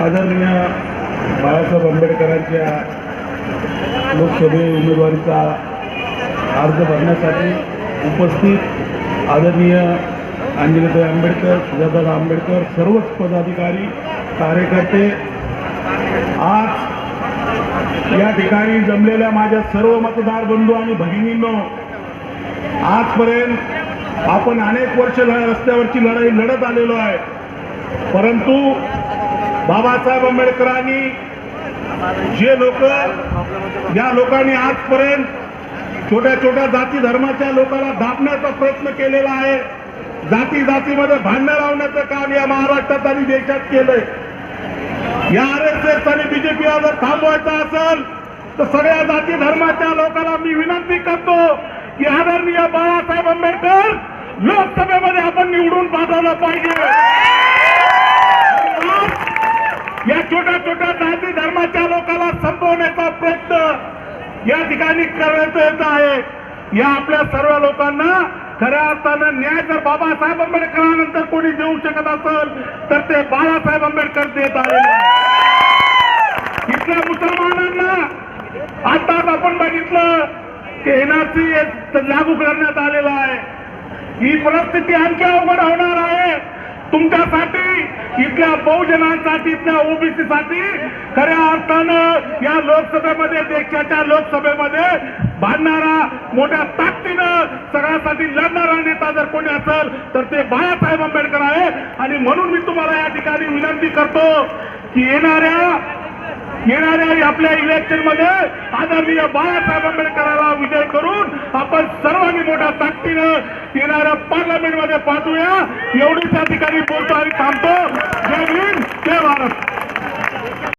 आदरणीय बाळासाहेब आंबेडकरांच्या लोकसभे उमेदवारीचा अर्ज भरण्यासाठी उपस्थित आदरणीय अंजलीताई आंबेडकर सुजाताराव आंबेडकर सर्वच पदाधिकारी कार्यकर्ते आज या ठिकाणी जमलेल्या माझ्या सर्व मतदार बंधू आणि भगिनींनो आजपर्यंत आपण अनेक वर्ष रस्त्यावरची लढाई लढत आलेलो आहे. परंतु बाबासाहेब आंबेडकरांनी जे लोक या लोकांनी आजपर्यंत छोट्या छोट्या जाती धर्माच्या लोकांना दाबण्याचा प्रयत्न केलेला आहे जाती जातीमध्ये भांडणं लावण्याचं काम या महाराष्ट्रात आणि देशात केलंय. या आर एस एस आणि बीजेपीला जर थांबवायचं असेल तर सगळ्या जाती धर्माच्या लोकांना मी विनंती करतो की आदरणीय बाळासाहेब आंबेडकर लोकसभेमध्ये आपण निवडून पाठवलं पाहिजे आज या छोट्या छोट्या जाती धर्माच्या लोकांना संपवण्याचा प्रयत्न या ठिकाणी करण्यात येत आहे. या आपल्या सर्व लोकांना खऱ्या अर्थानं न्याय जर बाबासाहेब आंबेडकरांनंतर कोणी देऊ शकत असेल तर ते बाळासाहेब आंबेडकर देत आहे इथल्या मुसलमानांना आताच आपण बघितलं की एनआरसी लागू करण्यात आलेला आहे. ही परिस्थिती आणखी अवघड होणार आहे. तुमच्यासाठी इथल्या बहुजनांसाठी इथल्या ओबीसीसाठी खऱ्या अर्थानं या लोकसभेमध्ये देशाच्या लोकसभेमध्ये भांडणारा मोठ्या ताकदीनं सगळ्यासाठी लढणारा नेता जर कोणी असेल तर ते बाळासाहेब आंबेडकर आहे आणि म्हणून मी तुम्हाला या ठिकाणी विनंती करतो की येणाऱ्या येणाऱ्या आपल्या इलेक्शनमध्ये आदरणीय बाळासाहेब आंबेडकरांना विजय करून आपण सर्वांनी मोठ्या ताकदीनं येणाऱ्या पार्लमेंटमध्ये पाठवूया एवढीच अधिकारी बोलतो आणि